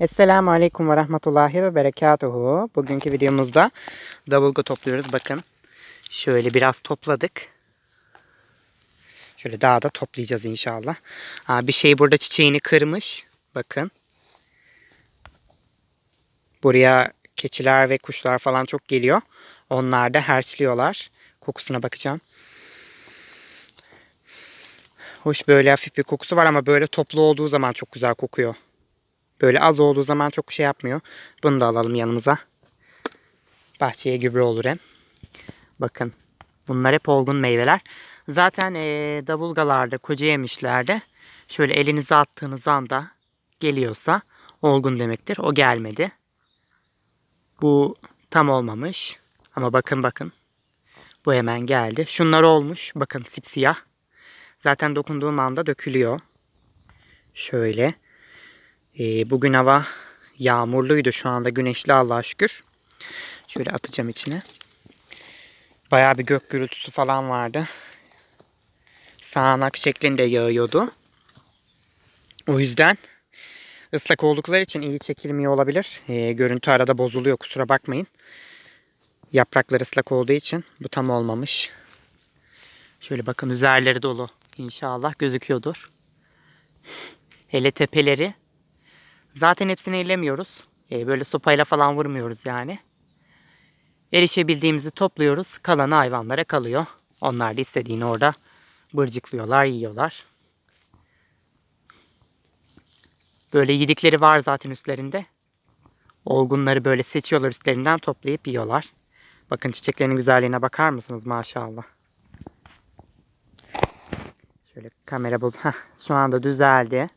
Esselamu Aleyküm ve Rahmetullahi ve Berekatuhu. Bugünkü videomuzda davulga topluyoruz. Bakın şöyle biraz topladık. Şöyle daha da toplayacağız inşallah. Aa, bir şey burada çiçeğini kırmış. Bakın. Buraya keçiler ve kuşlar falan çok geliyor. Onlar da herçliyorlar. Kokusuna bakacağım. Hoş böyle hafif bir kokusu var ama böyle toplu olduğu zaman çok güzel kokuyor. Böyle az olduğu zaman çok şey yapmıyor. Bunu da alalım yanımıza. Bahçeye gübre olur hem. Bakın. Bunlar hep olgun meyveler. Zaten ee, davulgalarda, koca yemişlerde şöyle elinize attığınız anda geliyorsa olgun demektir. O gelmedi. Bu tam olmamış. Ama bakın bakın. Bu hemen geldi. Şunlar olmuş. Bakın sipsiyah. Zaten dokunduğum anda dökülüyor. Şöyle. Ee, bugün hava yağmurluydu. Şu anda güneşli Allah'a şükür. Şöyle atacağım içine. Bayağı bir gök gürültüsü falan vardı. Sağanak şeklinde yağıyordu. O yüzden ıslak oldukları için iyi çekilmiyor olabilir. Ee, görüntü arada bozuluyor kusura bakmayın. Yapraklar ıslak olduğu için bu tam olmamış. Şöyle bakın üzerleri dolu. İnşallah gözüküyordur. Hele tepeleri. Zaten hepsini ellemiyoruz. Ee, böyle sopayla falan vurmuyoruz yani. Erişebildiğimizi topluyoruz. Kalanı hayvanlara kalıyor. Onlar da istediğini orada bırcıklıyorlar, yiyorlar. Böyle yedikleri var zaten üstlerinde. Olgunları böyle seçiyorlar üstlerinden toplayıp yiyorlar. Bakın çiçeklerin güzelliğine bakar mısınız maşallah. Şöyle kamera bul. Heh, şu anda düzeldi.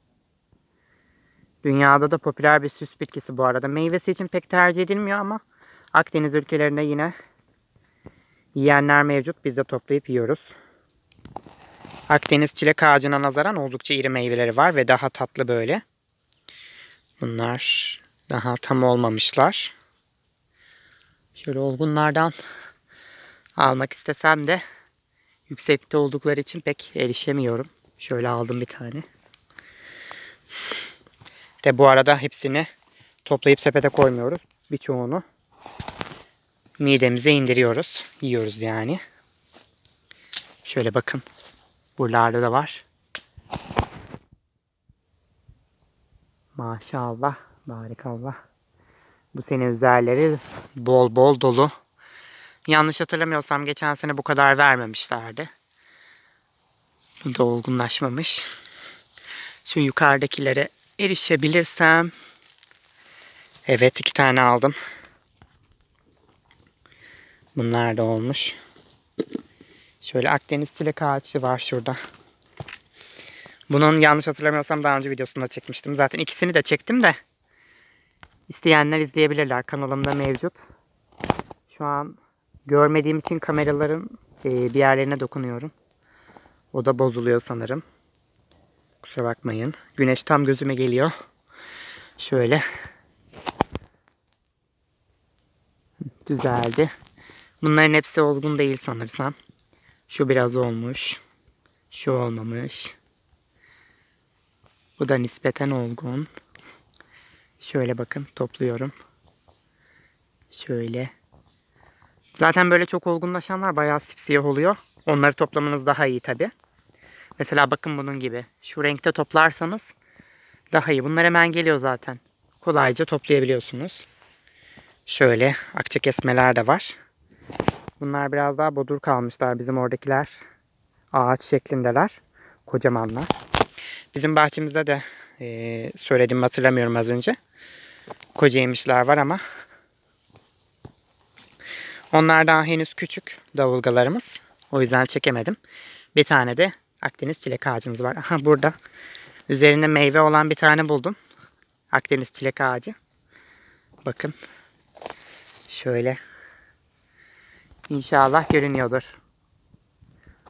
Dünyada da popüler bir süs bitkisi bu arada. Meyvesi için pek tercih edilmiyor ama Akdeniz ülkelerinde yine yiyenler mevcut. Biz de toplayıp yiyoruz. Akdeniz çilek ağacına nazaran oldukça iri meyveleri var ve daha tatlı böyle. Bunlar daha tam olmamışlar. Şöyle olgunlardan almak istesem de yüksekte oldukları için pek erişemiyorum. Şöyle aldım bir tane. De bu arada hepsini toplayıp sepete koymuyoruz. Birçoğunu midemize indiriyoruz. Yiyoruz yani. Şöyle bakın. Buralarda da var. Maşallah. Barikallah. Bu sene üzerleri bol bol dolu. Yanlış hatırlamıyorsam geçen sene bu kadar vermemişlerdi. Bu da olgunlaşmamış. Şu yukarıdakilere erişebilirsem. Evet iki tane aldım. Bunlar da olmuş. Şöyle Akdeniz çilek ağaçı var şurada. Bunun yanlış hatırlamıyorsam daha önce videosunda çekmiştim. Zaten ikisini de çektim de. İsteyenler izleyebilirler. Kanalımda mevcut. Şu an görmediğim için kameraların e, bir yerlerine dokunuyorum. O da bozuluyor sanırım. Kusura bakmayın. Güneş tam gözüme geliyor. Şöyle. Düzeldi. Bunların hepsi olgun değil sanırsam. Şu biraz olmuş. Şu olmamış. Bu da nispeten olgun. Şöyle bakın topluyorum. Şöyle. Zaten böyle çok olgunlaşanlar bayağı sipsiyah oluyor. Onları toplamanız daha iyi tabi. Mesela bakın bunun gibi. Şu renkte toplarsanız daha iyi. Bunlar hemen geliyor zaten. Kolayca toplayabiliyorsunuz. Şöyle akça kesmeler de var. Bunlar biraz daha bodur kalmışlar. Bizim oradakiler ağaç şeklindeler. Kocamanlar. Bizim bahçemizde de e, söylediğimi hatırlamıyorum az önce. Koca yemişler var ama onlar daha henüz küçük davulgalarımız. O yüzden çekemedim. Bir tane de Akdeniz çilek ağacımız var. Aha burada üzerinde meyve olan bir tane buldum. Akdeniz çilek ağacı. Bakın. Şöyle. İnşallah görünüyordur.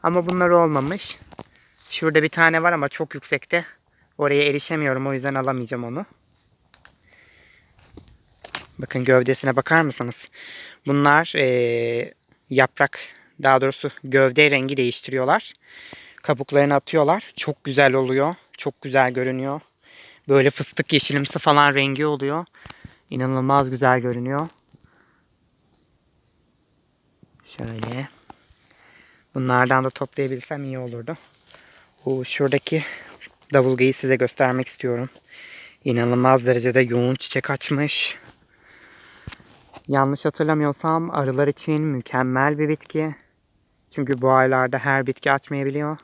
Ama bunlar olmamış. Şurada bir tane var ama çok yüksekte. Oraya erişemiyorum o yüzden alamayacağım onu. Bakın gövdesine bakar mısınız? Bunlar eee, yaprak daha doğrusu gövde rengi değiştiriyorlar. Kabuklarını atıyorlar. Çok güzel oluyor. Çok güzel görünüyor. Böyle fıstık yeşilimsi falan rengi oluyor. İnanılmaz güzel görünüyor. Şöyle. Bunlardan da toplayabilsem iyi olurdu. Bu şuradaki davulgayı size göstermek istiyorum. İnanılmaz derecede yoğun çiçek açmış. Yanlış hatırlamıyorsam arılar için mükemmel bir bitki. Çünkü bu aylarda her bitki açmayabiliyor.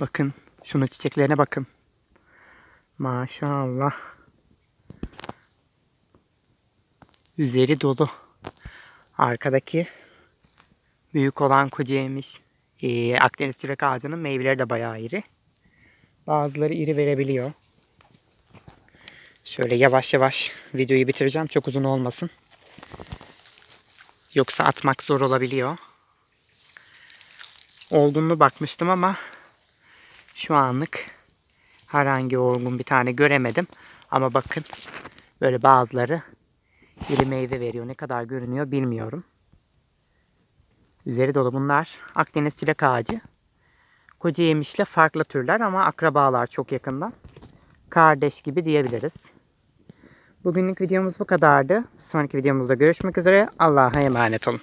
Bakın şunun çiçeklerine bakın. Maşallah. Üzeri dolu. Arkadaki büyük olan kocayemiş ee, Akdeniz çilek ağacının meyveleri de bayağı iri. Bazıları iri verebiliyor. Şöyle yavaş yavaş videoyu bitireceğim. Çok uzun olmasın. Yoksa atmak zor olabiliyor. Olgunlu bakmıştım ama şu anlık herhangi olgun bir tane göremedim. Ama bakın böyle bazıları iri meyve veriyor. Ne kadar görünüyor bilmiyorum. Üzeri dolu bunlar. Akdeniz çilek ağacı. Koca yemişle farklı türler ama akrabalar çok yakından. Kardeş gibi diyebiliriz. Bugünlük videomuz bu kadardı. Sonraki videomuzda görüşmek üzere. Allah'a emanet olun.